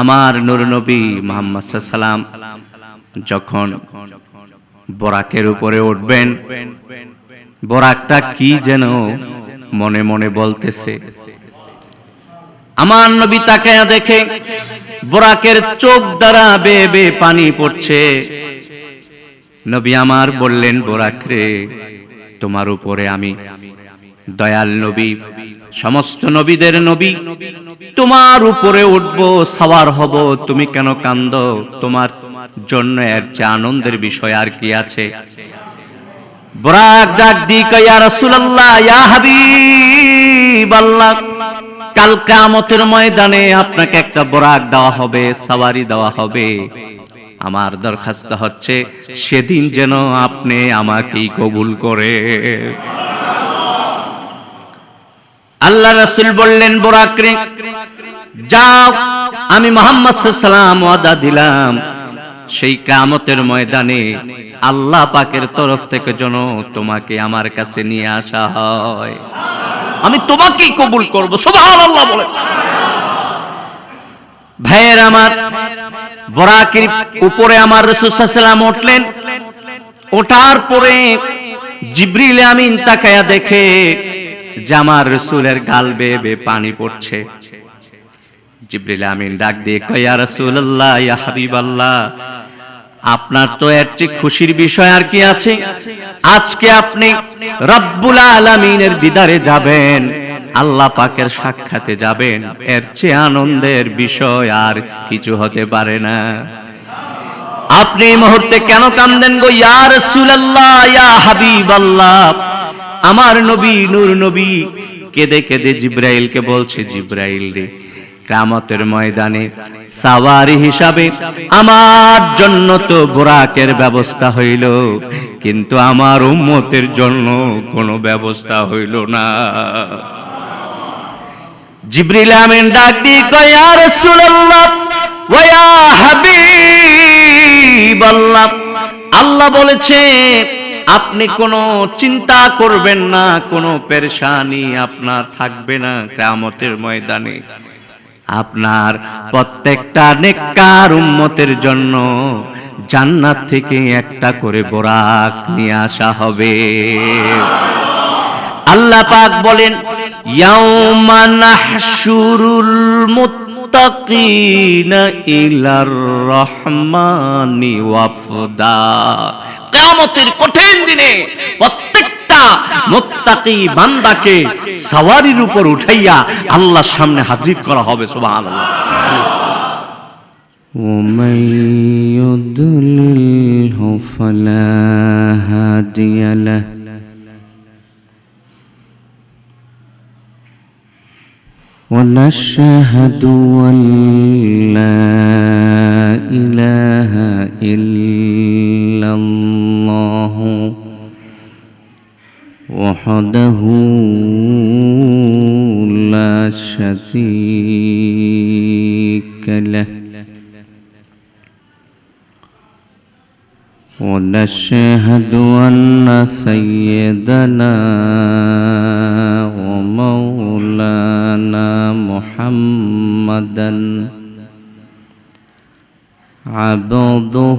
আমার নবী মোহাম্মদ সাল্লাম যখন বরাকের উপরে উঠবেন, বরাকটা কি যেন মনে মনে বলতেছে। আমার নবী তাকায়া দেখে বরাকের চোখ দ্বারা বে বে পানি পড়ছে। নবী আমার বললেন, বরাক রে, তোমার উপরে আমি দয়াল নবী সমস্ত নবীদের নবী, তোমার উপরে উঠব, সওয়ার হব, তুমি কেন কান্দ? তোমার জন্য এর চেয়ে আনন্দের বিষয় আর কি আছে? বরাক ডাক দি ইয়া ময়দানে আপনাকে একটা বরাক দেওয়া হবে, সাওয়ারি দেওয়া হবে। আমার দরখাস্ত হচ্ছে, সেদিন যেন আপনি আমাকেই কবুল করে। আল্লাহ রাসূল বললেন বোরাক রে যাও, আমি মোহাম্মদ সাল্লাম ওয়াদা দিলাম। সেই কামতের ময়দানে আল্লাহ পাকের তরফ থেকে যেন তোমাকে আমার কাছে নিয়ে আসা হয়। আমি তোমাকেই কবুল করব বলে। ভাইয়ের আমার, বরাকের উপরে আমার রাসূল উঠলেন। ওঠার পরে জিবরিল আমিন তাকায়া দেখে যে আমার রসুলের গাল বেয়ে বেয়ে পানি পড়ছে। জিবরিল আমিন ডাক দিয়ে কয়া রসুল্লাহ ইয়া হাবিবাল্লাহ, আপনার তো এর চেয়ে খুশির বিষয় আর কি আছে? আজকে আপনি রব্বুল দিদারে যাবেন, আল্লাহ পাকের সাক্ষাতে যাবেন, এর চেয়ে আনন্দের বিষয় আর কিছু হতে পারে না। আপনি এই মুহূর্তে কেন কান্দেন গো, ইয়া রাসূলুল্লাহ, ইয়া হাবিবাল্লাহ আমার নবী, নূর নবী। কেঁদে কেঁদে জিব্রাইলকে বলছে, জিব্রাইল রে কামতের ময়দানে সাওয়ারি হিসাবে আমার জন্য তো বোরাকের ব্যবস্থা হইল, কিন্তু আমার উম্মতের জন্য কোনো ব্যবস্থা হইল না। জিব্রিল আমিন ডাক দি কয়া রাসূলুল্লাহ, ওয়া হাবিবাল্লাহ। আল্লাহ বলেছে আপনি কোনো চিন্তা করবেন না, কোনো পেরেশানি আপনার থাকবে না কিয়ামতের ময়দানে। আপনার প্রত্যেকটা নেককার উম্মতের জন্য জান্নাত থেকে একটা করে বোরাক নিয়ে আসা হবে। আল্লাহ পাক বলেন, ইয়াউমা নাহশুরুল মুত্তাকিনা ইলার রহমানি ওয়াফদা। কিয়ামতের কঠিন দিনে প্রত্যেকটা মুত্তাকি বান্দাকে সাওয়ারির উপর উঠাইয়া আল্লাহর সামনে হাজির করা হবে সুবহানাল্লাহ ومن يضلله فلا هادي له ونشهد أن لا وحده لا شريك له ونشهد أن سيدنا ومولانا محمدا عبده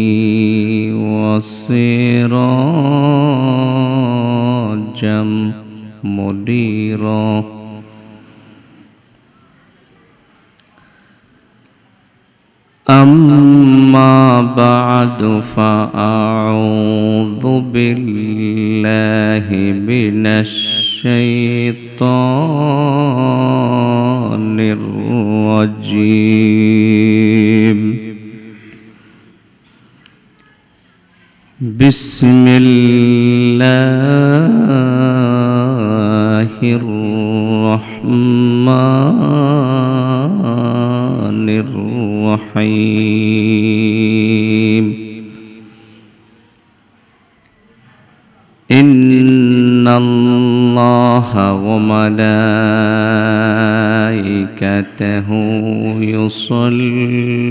وسراجا منيرا أما بعد فأعوذ بالله من الشيطان الرجيم. بسم الله الرحمن الرحيم. إن الله وملائكته يصلون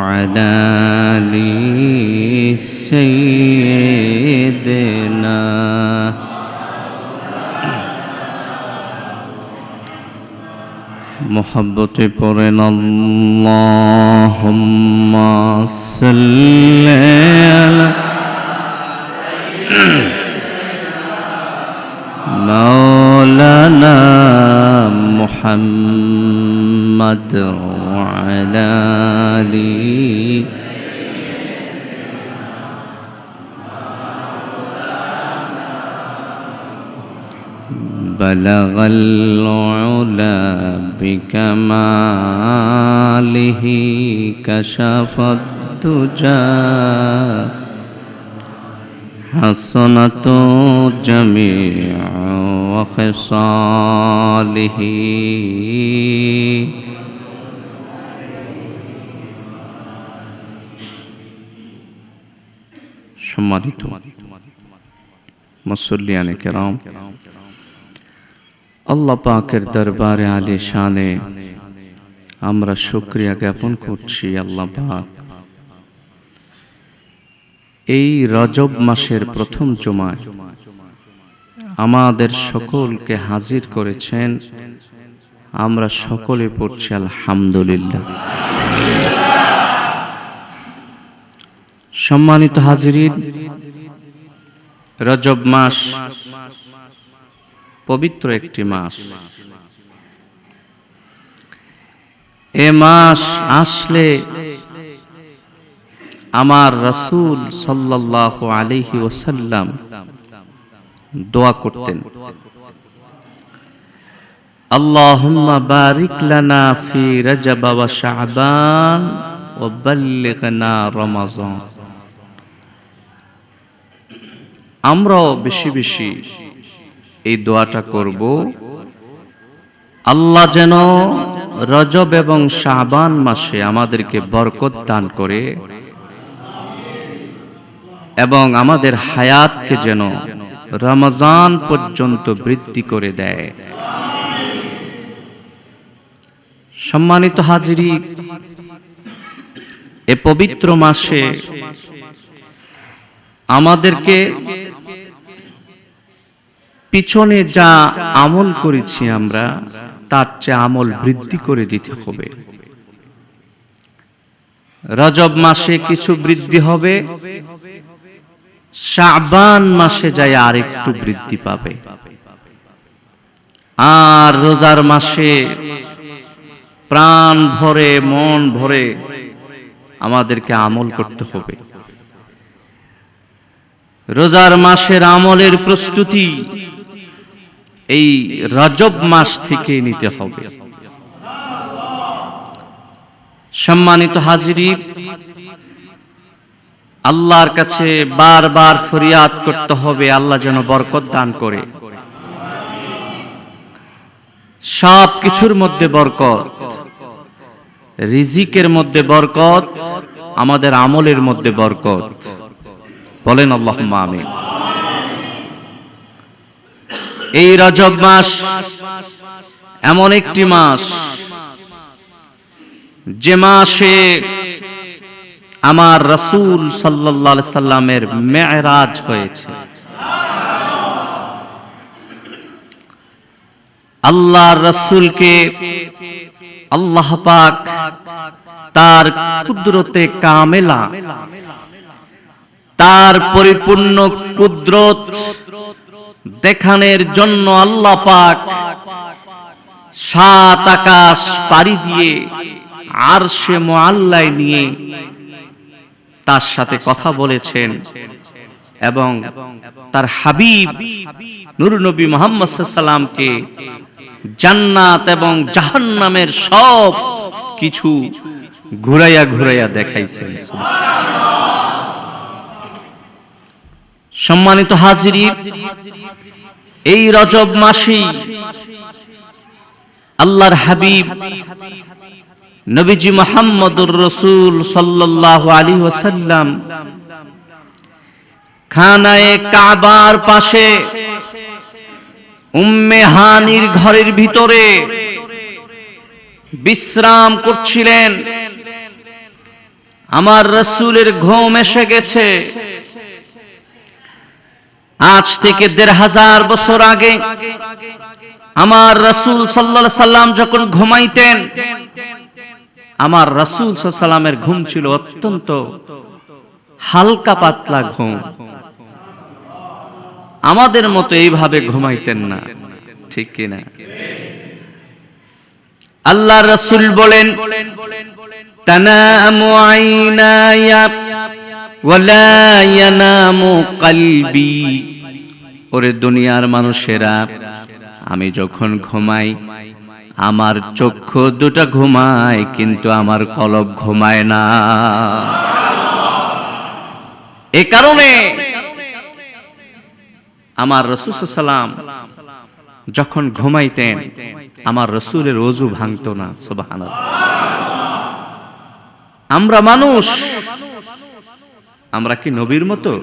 وعلى آل سيدنا محبت পড়েন اللهم صل على مولانا محمد وعلى آله. بلغ العلا بكماله كشف الدجى. حسنة جميع وخصاله সম্মানিত মুসল্লিয়ানে কেরাম আল্লাহ পাকের দরবারে আলী শানে আমরা শুক্রিয়া জ্ঞাপন করছি আল্লাহ পাক এই রজব মাসের প্রথম জমায় আমাদের সকলকে হাজির করেছেন। আমরা সকলে পড়ছি আলহামদুলিল্লাহ। সম্মানিত হাজিরিন, রজব মাস পবিত্র একটি মাস। এ মাস আসলে আমার রসুল সাল্লাহ আলিহি ওসাল্লাম দোয়া করতেন। আল্লাহুম্মা বারিক ফি রজব ওয়া শাবান ওয়া বাল্লিগনা রমাজান। আমরাও বেশি বেশি এই দোয়াটা করব। আল্লাহ যেন রজব এবং শাবান মাসে আমাদেরকে বরকত দান করে এবং আমাদের হায়াতকে যেন রমজান পর্যন্ত বৃদ্ধি করে দেয়। সম্মানিত হাজিরি, এ পবিত্র মাসে আমাদেরকে পিছনে যা আমল করেছি আমরা, তার চেয়ে আমল বৃদ্ধি করে দিতে হবে। রজব মাসে কিছু বৃদ্ধি হবে শাবান মাসে যায় আর একটু বৃদ্ধি পাবে। আর রোজার মাসে প্রাণ ভরে, মন ভরে আমাদেরকে আমল করতে হবে। রোজার মাসের আমলের প্রস্তুতি এই রজব মাস থেকে নিতে হবে। সম্মানিত হাজিরি আল্লাহর কাছে বারবার ফরিয়াদ করতে হবে, আল্লাহ যেন বরকত দান করে। সব কিছুর মধ্যে বরকত। রিজিকের মধ্যে বরকত, আমাদের আমলের মধ্যে বরকত। বলেন আল্লাহ আমি এই রজব মাস এমন একটি মাস, যে মাসে আমার রসুল সাল্লাহ সাল্লামের মেয়রাজ হয়েছে। আল্লাহর রসুলকে আল্লাহ পাক তার কুদরতে কামেলা, তার পরিপূর্ণ কুদরত দেখানের জন্য আল্লাহ পাক সাত আকাশ পাড়ি দিয়ে আর সে মোয়াল্লায় নিয়ে তার সাথে কথা বলেছেন। এবং তার হাবিব নুর নবী মোহাম্মদ সাল্লামকে জান্নাত এবং জাহান্নামের সব কিছু ঘুরাইয়া ঘুরাইয়া দেখাইছেন। সম্মানিত হাজিরি এই রজব মাসেই আল্লাহর হাবিব নবীজি মোহাম্মদুর রসুল সাল্লাল্লাহু আলী ওয়াসাল্লাম খানায়ে কাবার পাশে উম্মে হানির ঘরের ভিতরে বিশ্রাম করছিলেন। আমার রসুলের ঘুম এসে গেছে। আজ থেকে দেড় হাজার বছর আগে আমার রসুল সাল্লা সাল্লাম যখন ঘুমাইতেন আমার রসুল সাল্লামের ঘুম ছিল অত্যন্ত হালকা পাতলা ঘুম। আমাদের মতো এইভাবে ঘুমাইতেন না। ঠিক কিনা? আল্লাহ রসুল বলেন, তানামু আইনায়া ওরে দুনিয়ার মানুষেরা, আমি যখন ঘুমাই আমার চক্ষু দুটা ঘুমায়, কিন্তু আমার কলব ঘুমায় না। এ কারণে আমার রসুল সাল্লাম যখন ঘুমাইতেন, আমার রসুলের অজু ভাঙতো না সুবাহান আমরা মানুষ, আমরা কি নবীর মতো?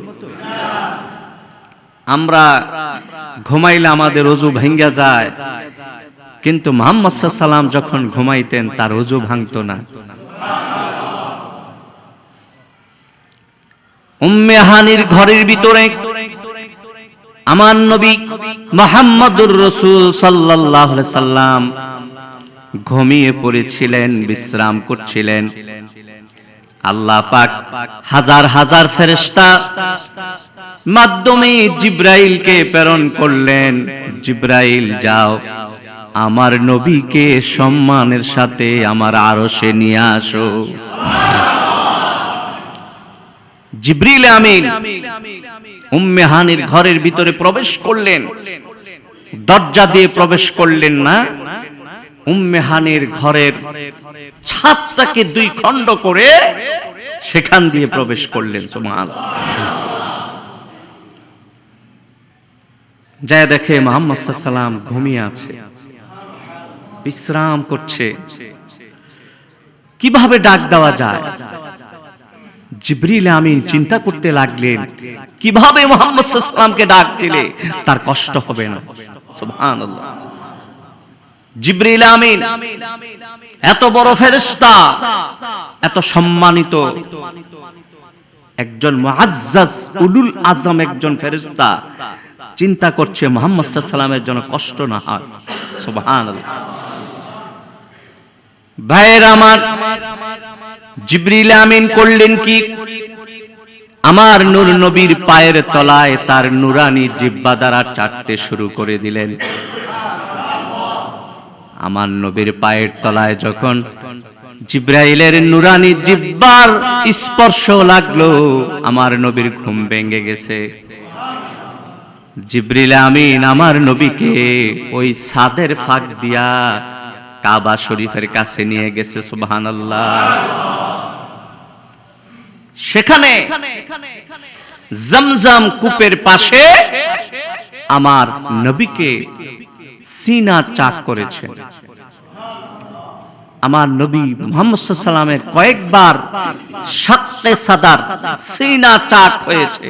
আমরা ঘুমাইলে আমাদের অজু ভেঙ্গা যায় কিন্তু মোহাম্মদ সাল্লাম যখন ঘুমাইতেন, তার অজু ভাঙতো না। উম্মে ঘরের ভিতরে আমার নবী মোহাম্মদুর রসুল সাল্লাহ সাল্লাম ঘুমিয়ে পড়েছিলেন, বিশ্রাম করছিলেন। আল্লাহ পাক হাজার হাজার ফেরেস্তা মাধ্যমে জিব্রাইলকে প্রেরণ করলেন। জিব্রাইল, যাও। আমার নবীকে সম্মানের সাথে আমার আরও সে নিয়ে আসো। জিব্রিল আমিন উম্মে হানির ঘরের ভিতরে প্রবেশ করলেন। দরজা দিয়ে প্রবেশ করলেন না। উম্মে হানির ঘরের ছাদটাকে দুই খণ্ড করে সেখান দিয়ে প্রবেশ করলেন সুবহান যায় দেখে মোহাম্মদ সাল্লাম ঘুমিয়ে আছে। বিশ্রাম করছে। কীভাবে ডাক দেওয়া যায়? চিন্তা করতে লাগলেন, কীভাবে ডাক দিলে? তার কষ্ট হবে না। আমিন, এত বড় ফেরেশতা, এত সম্মানিত একজন উলুল আজম একজন ফেরেশতা, চিন্তা করছে মোহাম্মদ সাল্লামের জন্য কষ্ট না হয়। সুবহানাল্লাহ। ভাইয়ের আমার, জিবরিল আমিন করলেন কি? আমার নূর নবীর পায়ের তলায় তার নুরানি জিব্বা দ্বারা চাটতে শুরু করে দিলেন। আমার নবীর পায়ের তলায় যখন জিব্রাইলের নুরানি জিব্বার স্পর্শ লাগল, আমার নবীর ঘুম ভেঙে গেছে। জিব্রিল আমিন আমার নবীকে ওই সাদের ফাঁক দিয়া কাবা শরীফের কাছে নিয়ে গেছে, সুবহানাল্লাহ। সেখানে জমজম কূপের পাশে আমার নবীকে সিনা চাক করেছেন আমার নবী মোহাম্মদ সাল্লামের কয়েকবার সাক্তে সাদার সিনা চাক হয়েছে।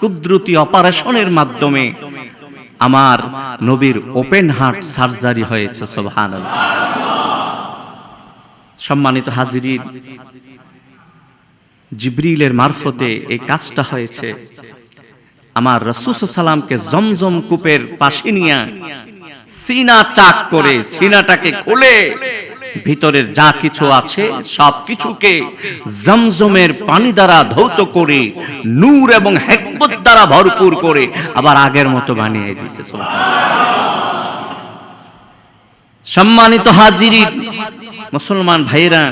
কুদরতি অপারেশনের মাধ্যমে আমার নবীর ওপেন হার্ট সার্জারি হয়েছে সোভান সম্মানিত হাজিরিন, জিব্রিলের মারফতে এই কাজটা হয়েছে। আমার রসুস সালামকে জমজম কূপের পাশে নিয়ে সিনা চাক করে, সিনাটাকে খুলে ভিতরের যা কিছু আছে, সব কিছুকে জমজমের পানি দ্বারা ধৌত করে, নূর এবং হেকমত দ্বারা ভরপুর করে আবার আগের মতো বানিয়ে দিয়েছে সম্মানিত হাজিরি মুসলমান ভাইরা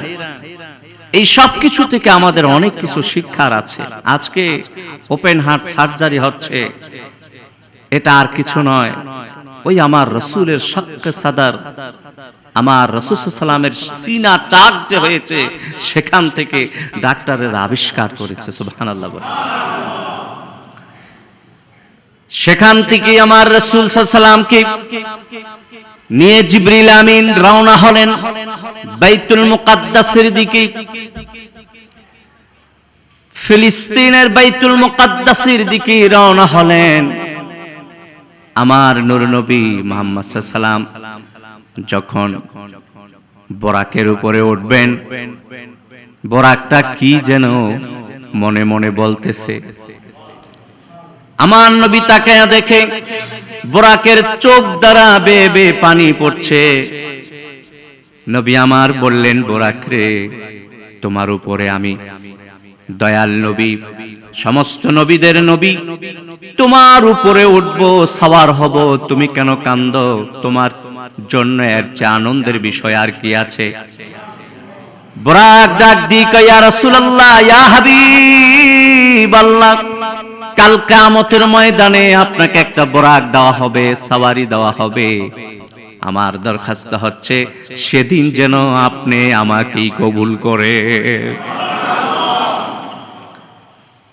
এই সব কিছু থেকে আমাদের অনেক কিছু শিক্ষার আছে। আজকে ওপেন হার্ট সার্জারি হচ্ছে। এটা আর কিছু নয়। ওই আমার রসুলের সাদার আমার রসুল সালামের সিনা চাক যে হয়েছে, সেখান থেকে ডাক্তারের আবিষ্কার করেছে সুবহান আল্লাহ সেখান থেকে আমার রসুল সালামকে নিয়ে জিবরিল আমিন রওনা হলেন বাইতুল মুকাদ্দাসের দিকে। ফিলিস্তিনের বাইতুল মুকাদ্দাসের দিকে রওনা হলেন আমার নূর নবী মোহাম্মদ সাল্লাম যখন বরাকের উপরে উঠবেন, বরাকটা কি যেন মনে মনে বলতেছে। আমার নবী তাকে দেখে বরাকের চোখ দ্বারা বে বে পানি পড়ছে। নবী আমার বললেন, বরাক রে, তোমার উপরে আমি দয়াল নবী, সমস্ত নবীদের নবী, তোমার উপরে উঠবো, সওয়ার হব, তুমি কেন কান্দ? তোমার জন্য এর চেয়ে আনন্দের বিষয় আর কি আছে? বোরাক কিয়ামতের ময়দানে আপনাকে একটা বোরাক দেওয়া হবে দেওয়া হবে। আমার দরখাস্ত হচ্ছে, সেদিন যেন আপনি আমাকেই কবুল করে।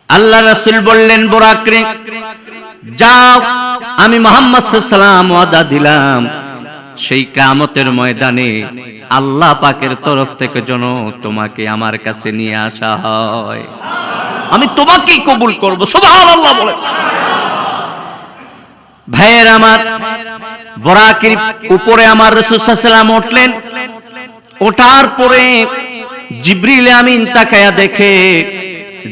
আল্লাহ রাসূল বললেন, বোরাক রে, যাও, আমি মোহাম্মদ সাল্লাম ওয়াদা দিলাম সেই কামতের ময়দানে আল্লাহ পাকের তরফ থেকে যেন তোমাকে আমার কাছে নিয়ে আসা হয়। আমি তোমাকেই কবুল করব, সুবহানাল্লাহ বলে। ভাইয়ের আমার, বরাকের উপরে আমার রাসূল সাল্লাল্লাহু উঠলেন। ওঠার পরে জিবরিল আমিন তাকায়া দেখে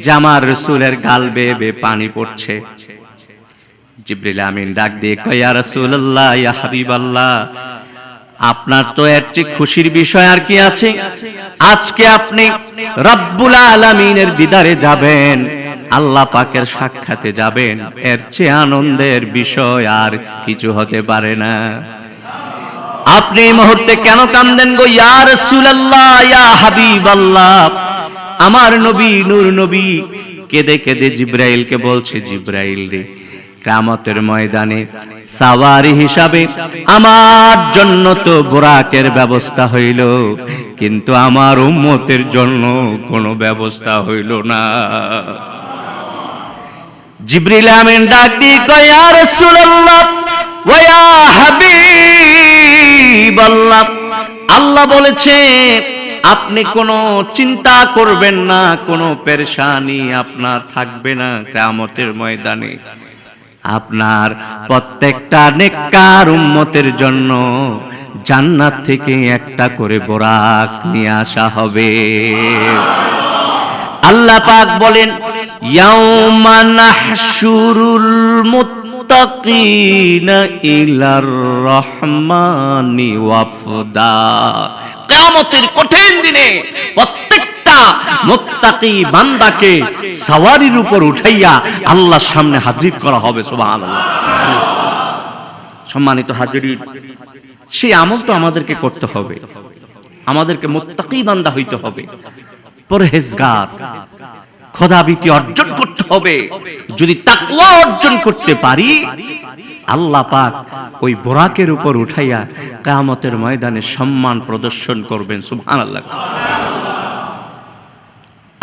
যে আমার রসুলের গাল বেয়ে পানি পড়ছে। জিবরিল আমিন ডাক দিয়ে কয়া রাসূলুল্লাহ, ইয়া হাবিবাল্লাহ, আপনার তো এর চেয়ে খুশির বিষয় আর কি আছে? আজকে আপনি রব্বুল আলামিনের দিদারে যাবেন, আল্লাহ পাকের সাক্ষাতে যাবেন, এর চেয়ে আনন্দের বিষয় আর কিছু হতে পারে না। আপনি এই মুহূর্তে কেন কান্দেন গো, ইয়া রাসূলুল্লাহ, ইয়া হাবিবাল্লাহ, আমার নবী নূর নবী। কেঁদে কেঁদে জিব্রাইলকে বলছে, জিব্রাইল রে কামতের ময়দানে সাওয়ারি হিসাবে আমার জন্য তো বোরাকের ব্যবস্থা হইল, কিন্তু আমার উম্মতের জন্য কোনো ব্যবস্থা হইল না। জিব্রিল আমিন ডাক দিয়ে কয় রাসূলুল্লাহ, ওয়া হাবিবাল্লাহ। আল্লাহ বলেছে, আপনি কোনো চিন্তা করবেন না, কোনো পেরেশানি আপনার থাকবে না কিয়ামতের ময়দানে। আপনার প্রত্যেকটা নেককার উম্মতের জন্য জান্নাত থেকে একটা করে বোরাক নিয়ে আসা হবে। আল্লাহ পাক বলেন, ইয়াউমা নাহশুরুল মুত্তাকিনা ইলার রহমানি ওয়াফদা। কিয়ামতের কঠিন দিনে মুত্তাকি বান্দাকে সওয়ারির উপর উঠাইয়া আল্লাহর সামনে হাজির করা হবে, সুবহানাল্লাহ। সম্মানিত হাজির সেই আমল তো আমাদেরকে করতে হবে। আমাদেরকে মুত্তাকি বান্দা হইতে হবে। পরহেজগার খোদাবিতি অর্জন করতে হবে। যদি তাকওয়া অর্জন করতে পারি, আল্লাহ পাক ওই বোরাকের উপর উঠাইয়া কামতের ময়দানে সম্মান প্রদর্শন করবেন, সুবহানাল্লাহ।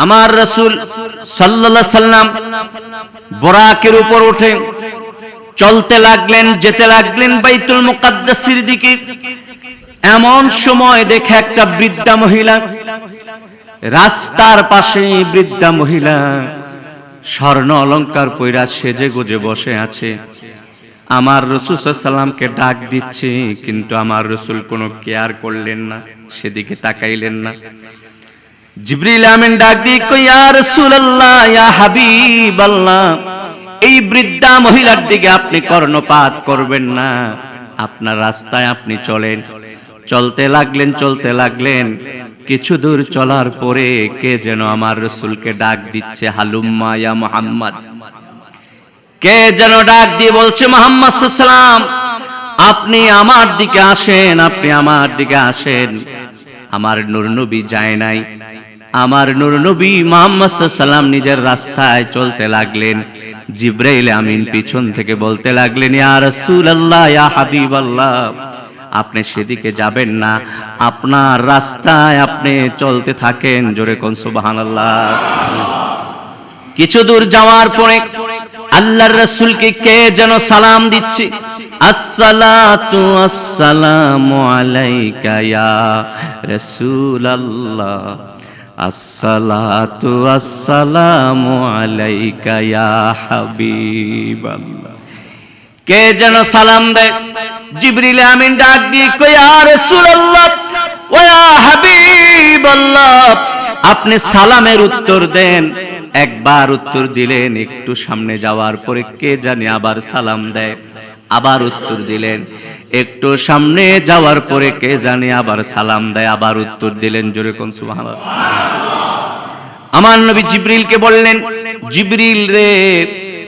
আমার রসুল সাল্লাল্লাহু সাল্লাম বোরাকের উপর উঠে চলতে লাগলেন, যেতে লাগলেন বাইতুল মুকাদ্দাসের দিকে। এমন সময় দেখে একটা বৃদ্ধা মহিলা রাস্তার পাশে বৃদ্ধা মহিলা স্বর্ণ অলংকার পৈরা সেজে গুজে বসে আছে। আমার রসুল সাল্লামকে ডাক দিচ্ছে, কিন্তু আমার রসুল কোনো কেয়ার করলেন না, সেদিকে তাকাইলেন না। জিবরিল আমিন ডাক কই, ইয়া রাসূলুল্লাহ, ইয়া হাবিবাল্লাহ, এই বৃদ্ধা মহিলার দিকে আপনি কর্ণপাত করবেন না। আপনার রাস্তায় আপনি চলেন। চলতে লাগলেন চলতে লাগলেন। কিছু দূর চলার পরে কে যেন আমার রসুলকে ডাক দিচ্ছে, হালুম্মা, ইয়া মোহাম্মদ। কে যেন ডাক দিয়ে বলছে, মোহাম্মদ সাল্লাম আপনি আমার দিকে আসেন, আপনি আমার দিকে আসেন। আমার নূর নবী যায় নাই। আমার নূর নবী মোহাম্মদ সাল্লাম নিজের রাস্তায় চলতে লাগলেন। জিব্রাইল আমিন পিছন থেকে বলতে লাগলেন, ইয়া রাসূলুল্লাহ, ইয়া হাবিবাল্লাহ, আপনি সেদিকে যাবেন না। আপনার রাস্তায় আপনি চলতে থাকেন। জোরে কোন সুবহানাল্লাহ। কিছু দূর যাওয়ার পরে আল্লাহর রাসূলকে কে যেন সালাম দিচ্ছে? আসসালাতু আসসালামু আলাইকা ইয়া রাসূলুল্লাহ। আসসালাতু আসসালামু আলাইকা ইয়া হাবিবাল্লাহ। কে যেন সালাম দেয়? জিবরিল আমিন ডাক দিয়ে রাসূলুল্লাহ ওয়া হাবিবাল্লাহ। আপনি সালামের উত্তর দেন। একবার উত্তর দিলেন, একটু সামনে যাওয়ার পরে কে জানি আবার সালাম দেয়। আবার উত্তর দিলেন একটু সামনে যাওয়ার পরে কে জানে আবার সালাম দেয়, আবার উত্তর দিলেন জোরে কোন আমার নবী জিব্রিলকে বললেন, জিব্রিল রে,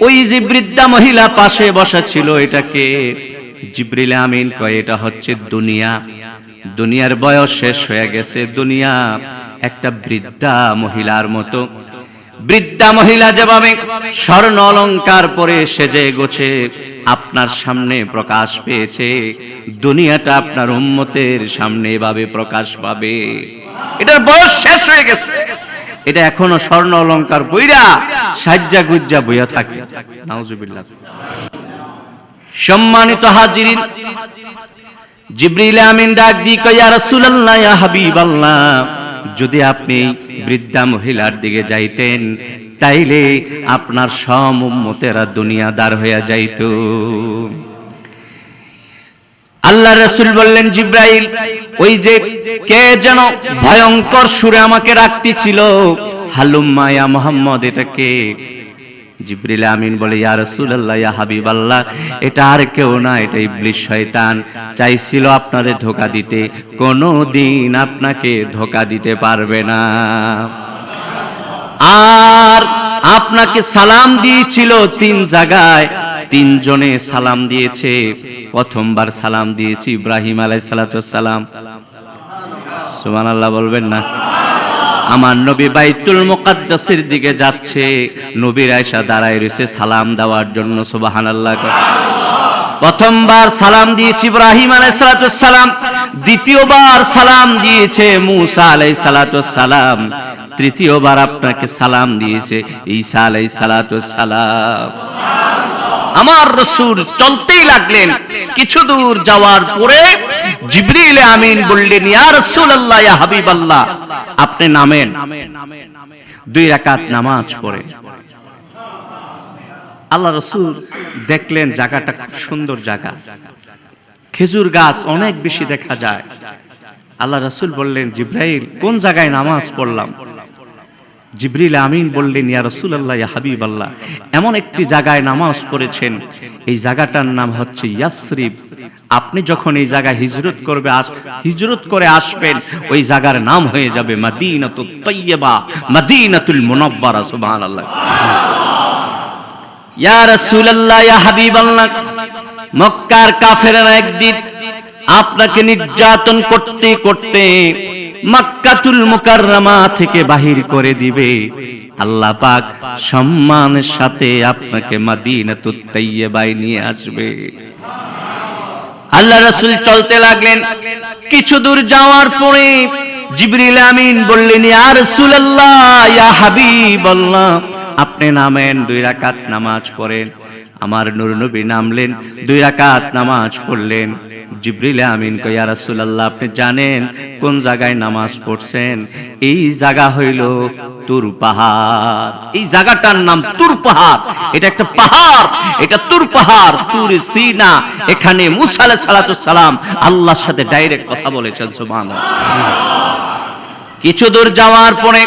ওই যে বৃদ্ধা মহিলা পাশে বসা ছিল এটাকে জিব্রিল আমিন কয়, এটা হচ্ছে দুনিয়া। দুনিয়ার বয়স শেষ হয়ে গেছে, দুনিয়া। একটা বৃদ্ধা মহিলার মতো বৃদ্ধা মহিলা যেভাবে স্বর্ণ অলঙ্কার পরে সেজে গোছে, আপনার সামনে প্রকাশ পেয়েছে, দুনিয়াটা আপনার উম্মতের সামনে এভাবে প্রকাশ পাবে। এটার বয়স শেষ হয়ে গেছে। এটা এখনও স্বর্ণ অলংকার বইরা সাজ্জা গুজ্জা বইয়া থাকে। নাউজুবিল্লাহ। সম্মানিত হাজিরিন জিব্রিল আমিন ডাক দি কয়া রাসূলুল্লাহ, ইয়া হাবিবাল্লাহ। যদি আপনি বৃদ্ধা মহিলার দিকে যাইতেন, তাইলে আপনার সমতেরা দুনিয়া দুনিয়াদার হইয়া যাইত। আল্লাহ রসুল বললেন, জিব্রাইল, ওই যে কে যেন ভয়ঙ্কর সুরে আমাকে রাখতেছিল, হালুম মায়া মোহাম্মদ, এটা কে? জিব্রিল আমিন বলে, ইয়া রাসূলুল্লাহ, ইয়া হাবিবাল্লাহ, এটা আর কেউ না, এটা ইবলিশ শয়তান। চাইছিল আপনারে ধোকা দিতে কোনো দিন আপনাকে ধোকা দিতে পারবে না। আর আপনাকে সালাম দিয়েছিল তিন জায়গায়। তিনজনে সালাম দিয়েছে। প্রথমবার সালাম দিয়েছি ইব্রাহিম আলাই সালাম। সুমান আল্লাহ বলবেন না। আমার নবী বাইতুল মুকাদ্দাসের দিকে যাচ্ছে। নবীর আয়সা দাঁড়ায় রয়েছে সালাম দেওয়ার জন্য সুবাহান আল্লাহ প্রথমবার সালাম দিয়েছি ইব্রাহিম আলাই সালাম দ্বিতীয়বার সালাম দিয়েছে মুসা আলাই সালাম তৃতীয়বার আপনাকে সালাম দিয়েছে ঈসা আলাই সালাম আমার রসুল চলতেই লাগলেন, কিছু দূর যাওয়ার পরে জিবরিল আমিন বললেন, ইয়া রাসূলুল্লাহ, ইয়া হাবিবাল্লাহ। আপনি নামেন। দুই রাকাত নামাজ পড়ে। আল্লাহ রসুল দেখলেন জায়গাটা খুব সুন্দর জায়গা। খেজুর গাছ অনেক বেশি দেখা যায়। আল্লাহ রসুল বললেন, জিব্রাইল, কোন জায়গায় নামাজ পড়লাম? জিবরিল আমিন বললেন, ইয়া রাসূলুল্লাহ, ইয়া হাবিবাল্লাহ। এমন একটি জায়গায় নামাজ পড়েছেন। এই জায়গাটার নাম হচ্ছে ইয়াসরিব। আপনি যখন এই জায়গায় হিজরত করবে, আস হিজরত করে আসবেন, ওই জায়গার নাম হয়ে যাবে মাদিনাতুত তাইয়্যিবা, মাদিনাতুল মুনাওয়ারা সুবহানাল্লাহ। ইয়া রাসূলুল্লাহ, ইয়া হাবিব আল্লাহ মক্কার কাফেররা একদিন আপনাকে নির্যাতন করতে করতে মাক্কাতুল মুকাররমা থেকে বাহির করে দিবে। আল্লাহ পাক সম্মানের সাথে আপনাকে মাদিনাতুত তাইয়্যিবায় নিয়ে আসবে। আল্লাহ রাসূল চলতে লাগলেন। কিছু দূর যাওয়ার পরে জিবরিল আমিন বললেন, ইয়া রাসূলুল্লাহ, ইয়া হাবিবাল্লাহ। আপনি নামেন, দুই রাকাত নামাজ পড়েন। আমার নূর নবী নামলেন, দুই রাকাত নামাজ পড়লেন। জিবরিল আমিন কই ইয়া রাসূলুল্লাহ, আপনি জানেন কোন জায়গায় নামাজ পড়ছেন? এই জায়গা হইল তুর পাহাড়। এই জায়গাটার নাম তুর পাহাড়। এটা একটা পাহাড়, এটা তুর পাহাড়, তুর সিনা। এখানে মুসা আলাইহিস সালাম আল্লাহর সাথে ডাইরেক্ট কথা বলেছেন, সুবহানাল্লাহ। কিছু দূর যাওয়ার পরে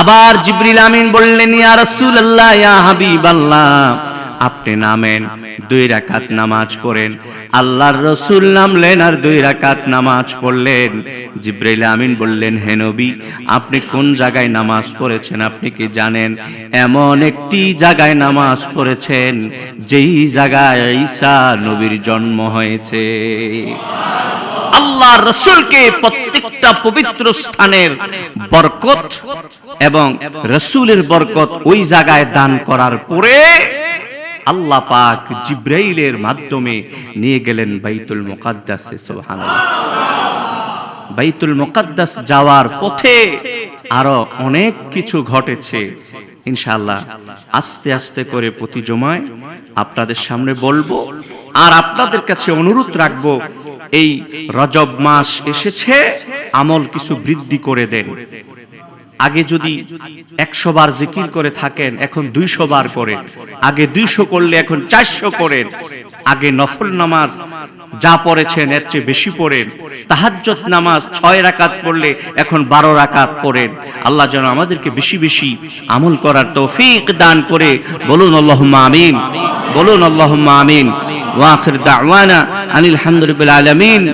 আবার জিবরিল আমিন বললেন, ইয়া রাসূলুল্লাহ, ইয়া হাবিবাল্লাহ আপনি নামেন দুই রাকাত নামাজ পড়েন। আল্লাহর রসুল নামলেন আর দুই রাকাত নামাজ পড়লেন। জিব্রাইল আমিন বললেন হে নবী আপনি কোন জায়গায় নামাজ পড়েছেন আপনি কি জানেন? এমন একটি জায়গায় নামাজ পড়েছেন যেই জায়গায় ঈসা নবীর জন্ম হয়েছে। আল্লাহ রসুলকে প্রত্যেকটা পবিত্র স্থানের বরকত এবং রসুলের বরকত ওই জায়গায় দান করার পরে আল্লাহ পাক জিব্রাইলের মাধ্যমে নিয়ে গেলেন বাইতুল মুকাদ্দাসে, সুবহানাল্লাহ। বাইতুল মুকাদ্দাস যাওয়ার পথে আরও অনেক কিছু ঘটেছে, ইনশাআল্লাহ। আস্তে আস্তে করে প্রতি জমায় আপনাদের সামনে বলব আর আপনাদের কাছে অনুরোধ রাখব, এই রজব মাস এসেছে, আমল কিছু বৃদ্ধি করে দেন। আগে যদি একশো বার জিকির করে থাকেন, এখন দুইশো বার করেন। আগে দুইশো করলে এখন চারশো করেন। আগে নফল নামাজ যা পড়েছেন এর চেয়ে বেশি পড়েন। তাহাজ্জত নামাজ ছয় রাকাত পড়লে এখন বারো রাকাত পড়েন। আল্লাহ যেন আমাদেরকে বেশি বেশি আমল করার তৌফিক দান করে। বলুন আল্লাহুম্মা আমিন। বলুন আল্লাহুম্মা আমিন। ওয়া আখির দাওয়ানা আনিল হামদুলিল্লাহ আলামিন।